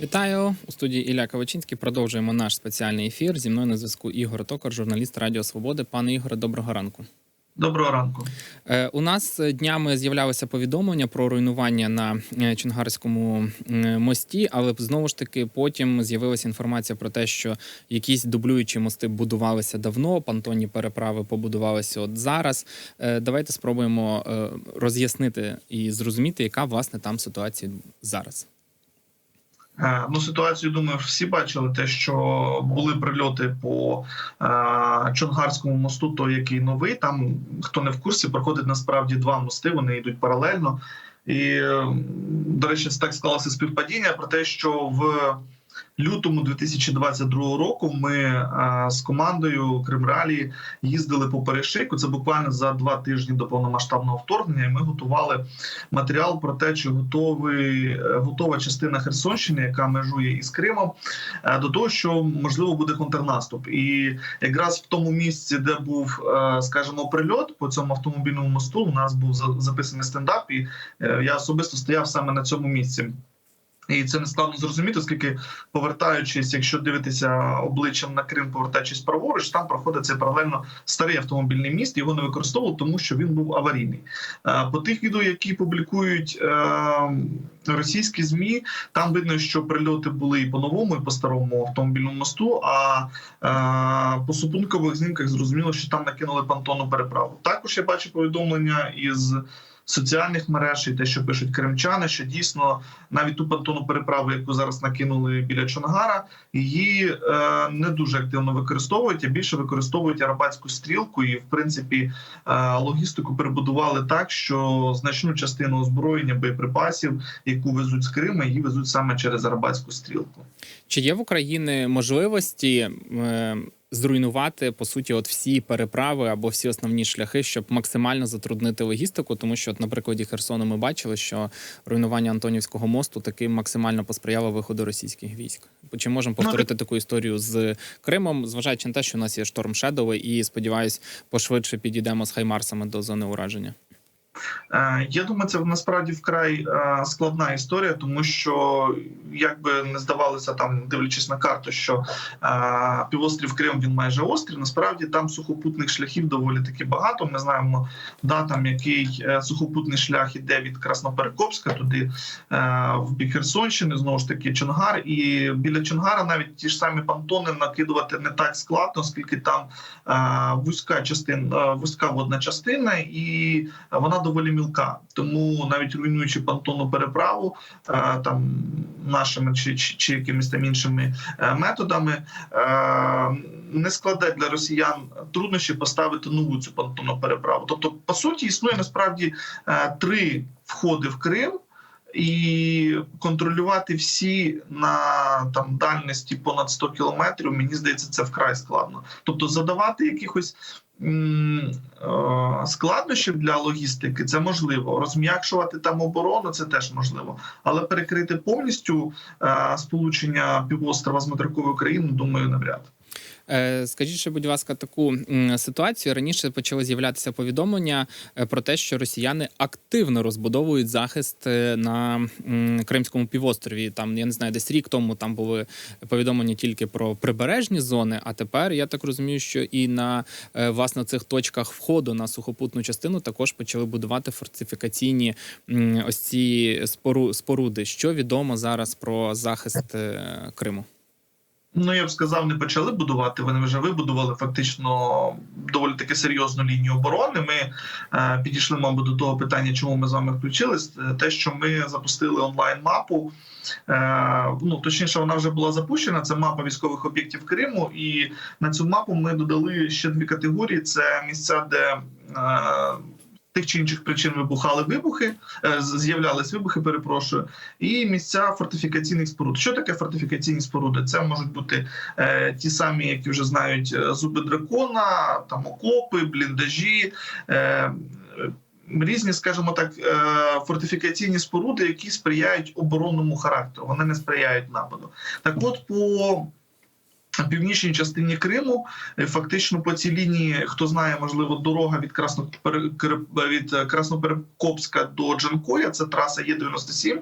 Вітаю у студії Ілля Кавачинський. Продовжуємо наш спеціальний ефір. Зі мною на зв'язку Ігор Токар, журналіст Радіо Свободи. Пане Ігоре, доброго ранку. Доброго ранку. Е, у нас днями з'являлося повідомлення про руйнування на е, Чонгарському е, мості, але знову ж таки потім з'явилася інформація про те, що якісь дублюючі мости будувалися давно. Пантонні переправи побудувалися от зараз. Е, Давайте спробуємо е, роз'яснити і зрозуміти, яка власне там ситуація зараз. Е, Ну, ситуацію думаю, всі бачили те, що були прильоти по е, Чонгарському мосту, той який новий. Там хто не в курсі, проходить насправді два мости. Вони йдуть паралельно. І до речі, так склалося співпадіння про те, що в лютому 2022 року ми е, з командою Кримралі їздили по перешийку. Це буквально за два тижні до повномасштабного вторгнення. і Ми готували матеріал про те, чи готовий е, готова частина Херсонщини, яка межує із Кримом, е, до того, що можливо буде контрнаступ. І якраз в тому місці, де був, скажімо, прильот по цьому автомобільному мосту, у нас був записаний стендап, і я особисто стояв саме на цьому місці. І це не складно зрозуміти, оскільки повертаючись, якщо дивитися обличчям на Крим, повертаючись праворуч, там проходить цей паралельно старий автомобільний міст. Його не використовували, тому що він був аварійний. Е, По тих відео, які публікують е, російські змі, там видно, що прильоти були і по новому, і по старому автомобільному мосту. А е, по супутникових знімках зрозуміло, що там накинули понтонну переправу. Також я бачу повідомлення із. Соціальних мереж і те, що пишуть кримчани, що дійсно навіть ту понтонну переправу, яку зараз накинули біля Чонгара, її е, не дуже активно використовують, а більше використовують арабатську стрілку, і в принципі е, логістику перебудували так, що значну частину озброєння боєприпасів, яку везуть з Криму, її везуть саме через арабатську стрілку. Чи є в Україні можливості е, зруйнувати по суті от всі переправи або всі основні шляхи, щоб максимально затруднити логістику? Тому що, от, на прикладі Херсону, ми бачили, що руйнування Антонівського мосту таки максимально посприяло виходу російських військ. Чи можемо повторити таку історію з Кримом, зважаючи на те, що у нас є шторм Шедови, і сподіваюсь, пошвидше підійдемо з Хаймарсами до зони ураження? Е, Я думаю, це насправді вкрай е, складна історія, тому що як би не здавалося там, дивлячись на карту, що е, півострів Крим він майже острів. Насправді там сухопутних шляхів доволі таки багато. Ми знаємо да, там який сухопутний шлях іде від Красноперекопська туди в бік Херсонщини, знову ж таки Чонгар. І біля Чонгара навіть ті ж самі понтони накидувати не так складно, оскільки там вузька частина, вузька водна частина, і вона доволі мілка. Тому навіть руйнуючи понтонну переправу е, там нашими чи, чи, чи якимись там іншими е, методами, е, не складе для росіян труднощі поставити нову цю понтонну переправу. Тобто, по суті, існує насправді три входи в Крим. І контролювати всі на там дальності понад 100 кілометрів, мені здається, це вкрай складно. Тобто, задавати якихось складнощів для логістики це можливо. Розм'якшувати там оборону це теж можливо, але перекрити повністю е, сполучення півострова з материковою країною, думаю, навряд. Е, Скажіть, ще, будь ласка, таку ситуацію раніше почали з'являтися повідомлення е, про те, що росіяни активно розбудовують захист е, на Кримському півострові. Там я не знаю, десь рік тому там були повідомлення тільки про прибережні зони. А тепер я так розумію, що і на власне цих точках входу на сухопутну частину також почали будувати фортифікаційні ось ці спору- споруди. Що відомо зараз про захист Криму? Ну я б сказав, не почали будувати. Вони вже вибудували фактично доволі таки серйозну лінію оборони. Ми е, підійшли, мабуть, до того питання, чому ми з вами включились. Е, Те, що ми запустили онлайн мапу. Е, ну точніше, вона вже була запущена. Це мапа військових об'єктів Криму, і на цю мапу ми додали ще дві категорії: це місця, де е, Тих чи інших причин вибухали вибухи, е, з'являлись вибухи, перепрошую, і місця фортифікаційних споруд. Що таке фортифікаційні споруди? Це можуть бути е, ті самі, які вже знають е, зуби дракона, там окопи, бліндажі. Е, Різні, скажімо так, е, фортифікаційні споруди, які сприяють оборонному характеру, вони не сприяють нападу. Так, от по північній частині Криму. Е, Фактично по цій лінії, хто знає, можливо, дорога від Краснопер... від е, Красноперекопська до Джанкоя, це траса Є97.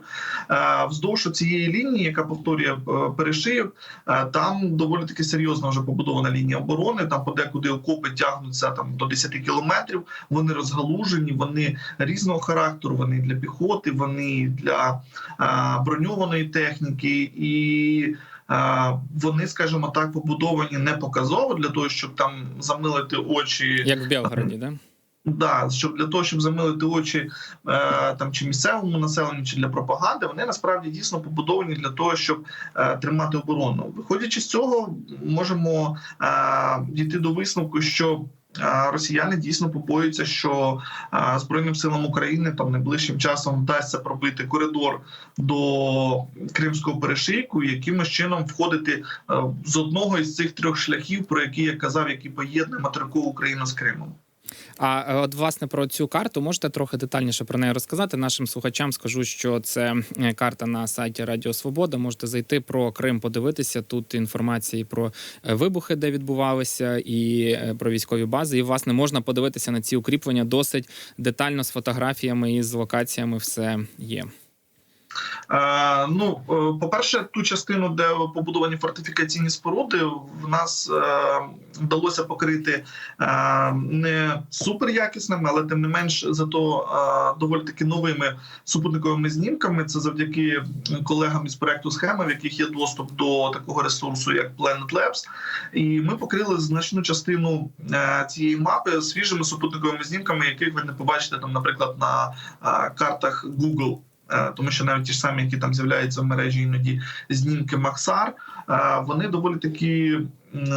Е, Вздовж цієї лінії, яка повторює перешийок, е, там доволі таки серйозно вже побудована лінія оборони. Там подекуди окопи тягнуться там до 10 кілометрів. Вони розгалужені, вони різного характеру. Вони для піхоти, вони для броньованої техніки і. Е, Вони, скажімо так, побудовані не показово для того, щоб там замилити очі, Як в Білгороді, да? да, щоб для того, щоб замилити очі е, там чи місцевому населенню, чи для пропаганди, вони насправді дійсно побудовані для того, щоб е, тримати оборону. Виходячи з цього, можемо е, дійти до висновку, що Росіяни дійсно побоюються, що збройним силам України там найближчим часом вдасться пробити коридор до Кримського перешийку, якимось чином входити е, з одного із цих трьох шляхів, про які я казав, які поєднує материкову Україну з Кримом. А е, от власне про цю карту можете трохи детальніше про неї розказати. Нашим слухачам скажу, що це е, карта на сайті Радіо Свобода. Можете зайти про Крим, подивитися. Тут інформації про е, вибухи, де відбувалися, і про військові бази. І власне можна подивитися на ці укріплення досить детально з фотографіями і з локаціями. Все є. Е, ну, е, по-перше, ту частину, де побудовані фортифікаційні споруди, в нас е, вдалося покрити не суперякісними, але тим не менш зато доволі таки новими супутниковими знімками. Це завдяки колегам із проекту схеми, в яких є доступ до такого ресурсу, як Planet Labs. І ми покрили значну частину цієї мапи свіжими супутниковими знімками, яких ви не побачите там, наприклад, на картах Google. Е, тому що навіть ті ж самі, які там з'являються в мережі іноді знімки Максар, е, вони доволі такі е,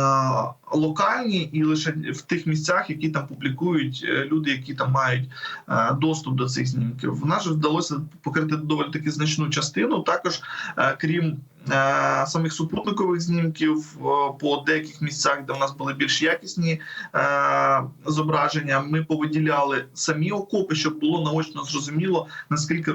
локальні і лише в тих місцях, які там публікують люди, які там мають доступ до цих знімків. В нас вдалося покрити доволі таки значну частину. Також крім самих супутникових знімків е, по деяких місцях, де в нас були більш якісні е, зображення, ми повиділяли самі окопи, щоб було наочно зрозуміло наскільки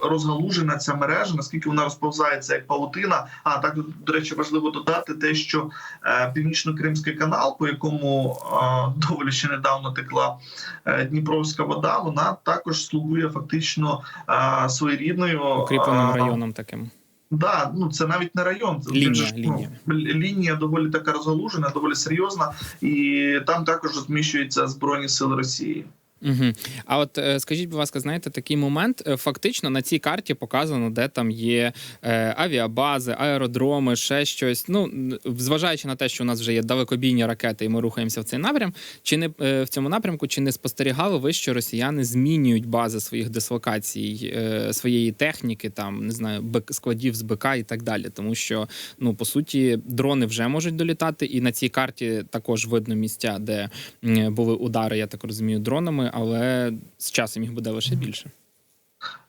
розгалужена ця мережа, наскільки вона розповзається як павутина. А так до речі, важливо додати те, що е, північно-кримський канал, по якому е, доволі ще недавно текла е, Дніпровська вода, вона також слугує фактично е, своєрідною Укріпленим е, районом таким. Да, ну це навіть не район. Це Лінія, вже ж, ну, лінія. Ну, лінія доволі така розгалужена, доволі серйозна, і там також розміщуються збройні сили Росії. Угу. А от е, скажіть, будь ласка, знаєте, такий момент е, фактично на цій карті показано, де там є е, авіабази, аеродроми, ще щось. Ну зважаючи на те, що у нас вже є далекобійні ракети, і ми рухаємося в цей напрям. Чи не в цьому напрямку, чи не спостерігали ви, що росіяни змінюють бази своїх дислокацій, своєї техніки, там не знаю, складів з БК і так далі? Тому що ну по суті дрони вже можуть долітати, і на цій карті також видно місця, де були удари, я так розумію, дронами, але з часом їх буде лише більше.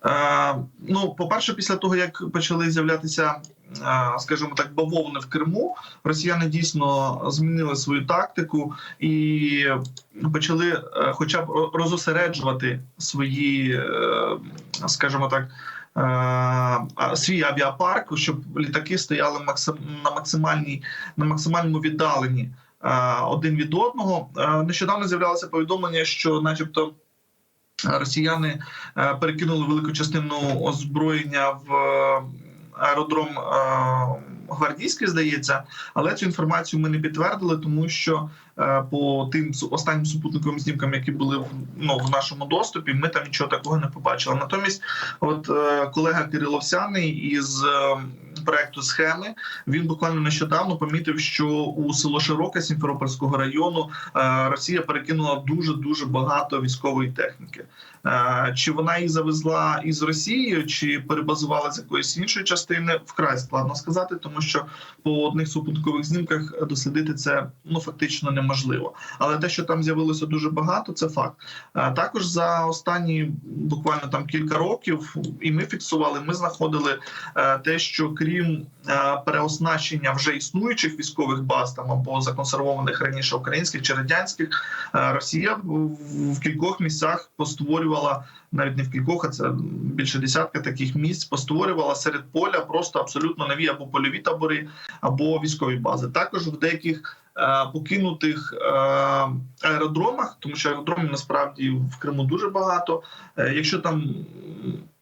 Е, ну, по-перше, після того як почали з'являтися, е, скажімо так, бавовни в Криму, росіяни дійсно змінили свою тактику і почали, е, хоча б розосереджувати свої, е, скажімо так. е, Свій авіапарк, щоб літаки стояли на максимальній на максимальному віддаленні один від одного. Е, Нещодавно з'являлося повідомлення, що, начебто, росіяни е, перекинули велику частину озброєння в е, аеродром е, гвардійський, здається, але цю інформацію ми не підтвердили, тому що е, по тим останнім супутниковим знімкам, які були в, ну, в нашому доступі, ми там нічого такого не побачили. Натомість, от е, колега Кирило Овсяний із е, проекту схеми він буквально нещодавно помітив, що у село Широке Сімферопольського району Росія перекинула дуже дуже багато військової техніки. Чи вона її завезла із Росії, чи перебазувала з якоїсь іншої частини, вкрай складно сказати, тому що по одних супутникових знімках дослідити це ну фактично неможливо. Але те, що там з'явилося дуже багато, це факт. Е, Також за останні буквально там кілька років, і ми фіксували, ми знаходили е, те, що крім е, переоснащення вже існуючих військових баз там або законсервованих раніше українських чи радянських, Росія в- кількох місцях постворювала навіть не в кількох, а це більше десятка таких місць. Постворювала серед поля просто абсолютно нові або польові табори, або військові бази. Також в деяких покинутих е, аеродромах, тому що аеродромів насправді в Криму дуже багато. Е, якщо там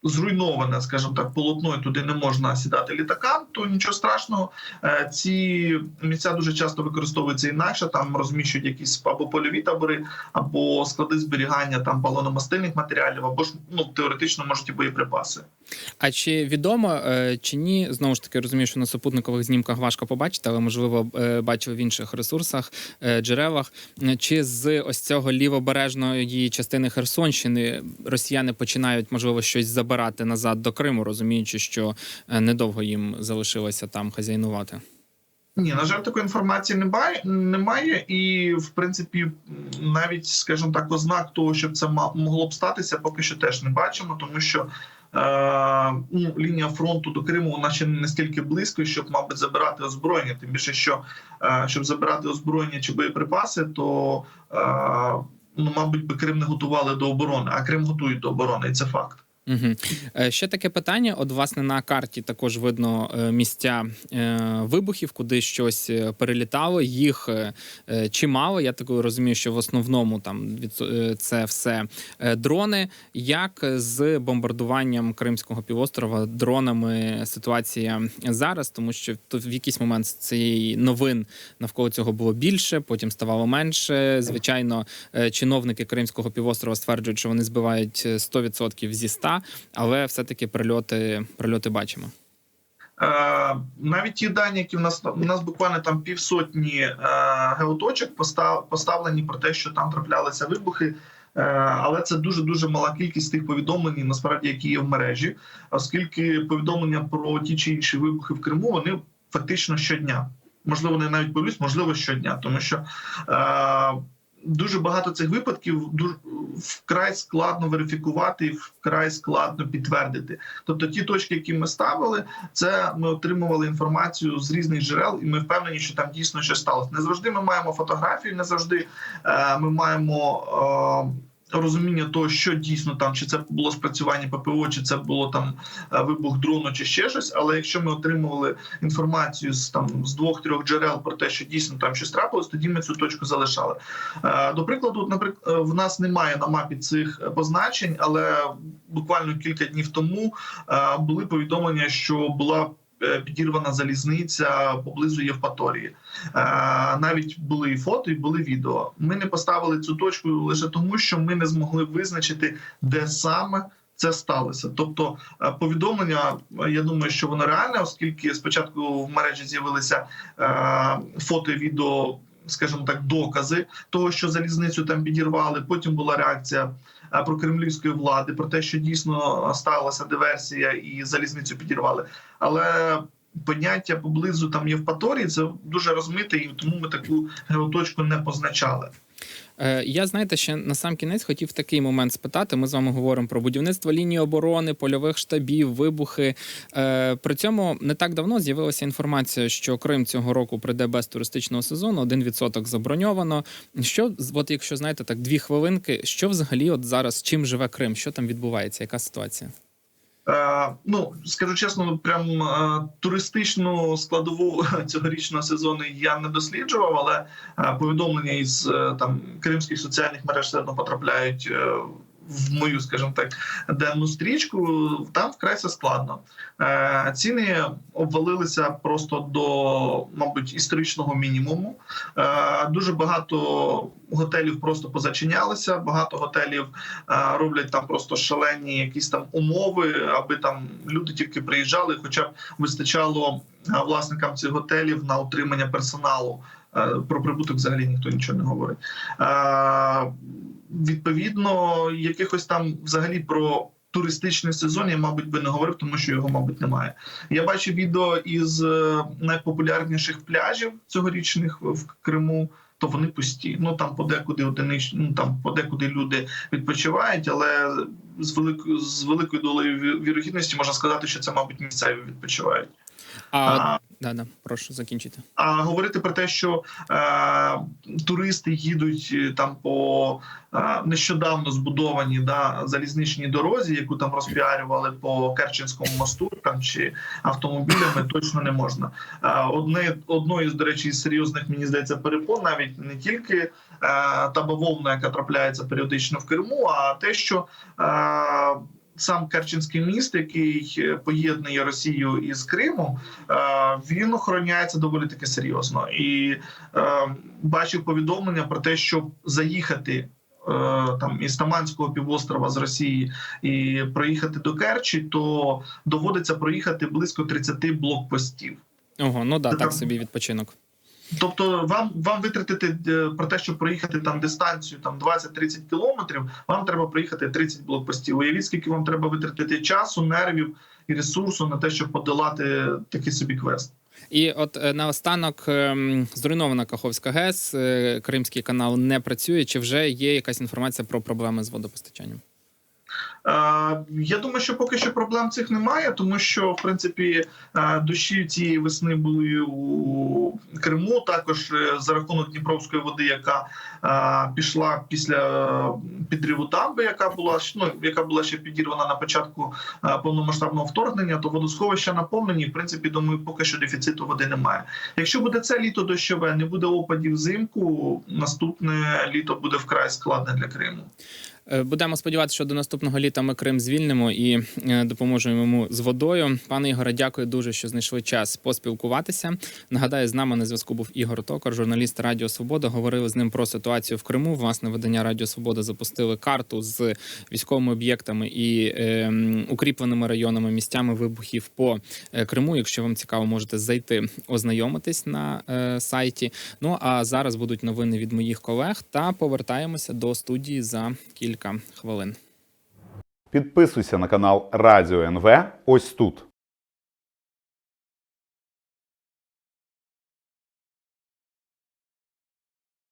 зруйноване, скажімо так, полотно, і туди не можна сідати літакам, то нічого страшного. Е, ці місця дуже часто використовуються інакше. Там розміщують якісь або польові табори, або склади зберігання там палономастильних матеріалів, або ж ну теоретично можуть і боєприпаси. А чи відомо е, чи ні? Знову ж таки розумію, що на супутникових знімках важко побачити, але можливо е, бачив в інших ресурсах, е, джерелах. Чи з ось цього лівобережної частини Херсонщини росіяни починають можливо щось забирати назад до Криму, розуміючи, що е, недовго їм залишилося там хазяйнувати? Ні, на жаль, такої інформації немає, і в принципі, навіть скажімо так, ознак того, щоб це могло б статися, поки що теж не бачимо, тому що е, ну, лінія фронту до Криму вона ще не настільки близько, щоб, мабуть, забирати озброєння. Тим більше, що е, щоб забирати озброєння чи боєприпаси, то е, ну, мабуть, би Крим не готували до оборони, а Крим готують до оборони, і це факт. Угу. Ще таке питання. От, власне, на карті також видно е, місця е, вибухів, куди щось перелітало. Їх чимало. Я так розумію, що в основному там це все дрони. Як з бомбардуванням Кримського півострова дронами ситуація зараз? Тому що в якийсь момент цієї новин навколо цього було більше, потім ставало менше. Звичайно, чиновники Кримського півострова стверджують, що вони збивають е, 100% зі 100, але все-таки прильоти, прильоти бачимо. Е, навіть ті дані, які в нас у нас буквально там півсотні е, геоточок постав, поставлені про те, що там траплялися вибухи. Е, Але це дуже дуже мала кількість тих повідомлень, насправді, які є в мережі, оскільки повідомлення про ті чи інші вибухи в Криму вони фактично щодня. Можливо, не навіть повлюсь, можливо, щодня, тому що е, дуже багато цих випадків дуже вкрай складно верифікувати, і вкрай складно підтвердити. Тобто, ті точки, які ми ставили, це ми отримували інформацію з різних джерел, і ми впевнені, що там дійсно щось сталося. Не завжди ми маємо фотографії, не завжди е, ми маємо. Е, Розуміння того, що дійсно там, чи це було спрацювання ППО, чи це було там е, вибух дрону, чи ще щось. Але якщо ми отримували інформацію з там з двох-трьох джерел про те, що дійсно там щось трапилось, тоді ми цю точку залишали. Е, До прикладу, наприклад, в нас немає на мапі цих е, позначень, але буквально кілька днів тому е, були повідомлення, що була е, підірвана залізниця поблизу Євпаторії. Е, Навіть були і фото, і були відео. Ми не поставили цю точку лише тому, що ми не змогли визначити, де саме. Це сталося, тобто е, повідомлення. е, Я думаю, що воно реальне, оскільки спочатку в мережі з'явилися е, фото відео, скажімо так, докази того, що залізницю там підірвали. Потім була реакція е, прокремлівської влади про те, що дійсно сталася диверсія і залізницю підірвали. Але поняття поблизу там Євпаторії це дуже розмите, і тому ми таку геоточку не позначали. Е, Я знаєте, ще на сам кінець хотів такий момент спитати. Ми з вами говоримо про будівництво лінії оборони, польових штабів, вибухи. Е, При цьому не так давно з'явилася інформація, що Крим цього року прийде без туристичного сезону, 1% заброньовано. Що от якщо знаєте так, дві хвилинки, що взагалі от зараз чим живе Крим? Що там відбувається? Яка ситуація? Е, ну скажу чесно, прям е, туристичну складову цьогорічного сезону я не досліджував, але е, повідомлення із там кримських соціальних мереж все одно потрапляють. В мою, скажімо так, денну стрічку там вкрай все складно. Е, ціни обвалилися просто до, мабуть, історичного мінімуму. Е, дуже багато готелів просто позачинялися. Багато готелів е, роблять там просто шалені якісь там умови, аби там люди тільки приїжджали, хоча б вистачало власникам цих готелів на утримання персоналу. Про прибуток взагалі ніхто нічого не говорить. Відповідно, якихось там взагалі про туристичний сезон я, мабуть, би не говорив, тому що його, мабуть, немає. Я бачу відео із е, найпопулярніших пляжів цьогорічних в Криму. то вони пусті. Ну там подекуди одинич, ну там подекуди люди відпочивають, але з великою з великою долею вірогідності можна сказати, що це, мабуть, місцеві відпочивають. А, А, да, да, прошу закінчити. а говорити про те, що е, туристи їдуть е, там по е, нещодавно збудованій да, залізничній дорозі, яку там розпіарювали по Керченському мосту там чи автомобілями, точно не можна. Е, одне одною з до речі, серйозних мені здається перепон, навіть не тільки е, та бавовна, яка трапляється періодично в Криму, а те, що е, сам Керченський міст, який е, поєднує Росію із Кримом, е, він охороняється доволі таки серйозно. І е, бачив повідомлення про те, щоб заїхати. Там із Таманського півострова з Росії і проїхати до Керчі, то доводиться проїхати близько 30 блокпостів. Ого, ну да, так собі відпочинок. Тобто, вам вам витратити е, про те, щоб проїхати там дистанцію там 20-30 кілометрів, вам треба проїхати 30 блокпостів. Уявіть, скільки вам треба витратити часу, нервів і ресурсу на те, щоб подолати такий собі квест. І от е, наостанок ем, зруйнована Каховська ГЕС, е, Кримський канал не працює. Чи вже є якась інформація про проблеми з водопостачанням? Е, Я думаю, що поки що проблем цих немає, тому що в принципі е, дощі цієї весни були у Криму. Також е, за рахунок Дніпровської води, яка пішла після підриву дамби, яка була ну, яка була ще підірвана на початку повномасштабного вторгнення, то водосховища наповнені. В принципі, думаю, поки що дефіциту води немає. Якщо буде це літо дощове, не буде опадів взимку, наступне літо буде вкрай складне для Криму. Е, Будемо сподіватися, що до наступного літа ми Крим звільнимо і е, допоможемо йому з водою. Пане Ігоре, дякую дуже, що знайшли час поспілкуватися. Нагадаю, з нами на зв'язку був Ігор Токар, журналіст Радіо Свобода. Говорили з ним про ситуацію в Криму. Власне, видання Радіо Свобода запустили карту з військовими об'єктами і е, укріпленими районами, місцями вибухів по е, Криму. Якщо вам цікаво, можете зайти ознайомитись на е, сайті. Ну а зараз будуть новини від моїх колег та повертаємося до студії за кілька хвилин. Підписуйся на канал Радіо НВ ось тут.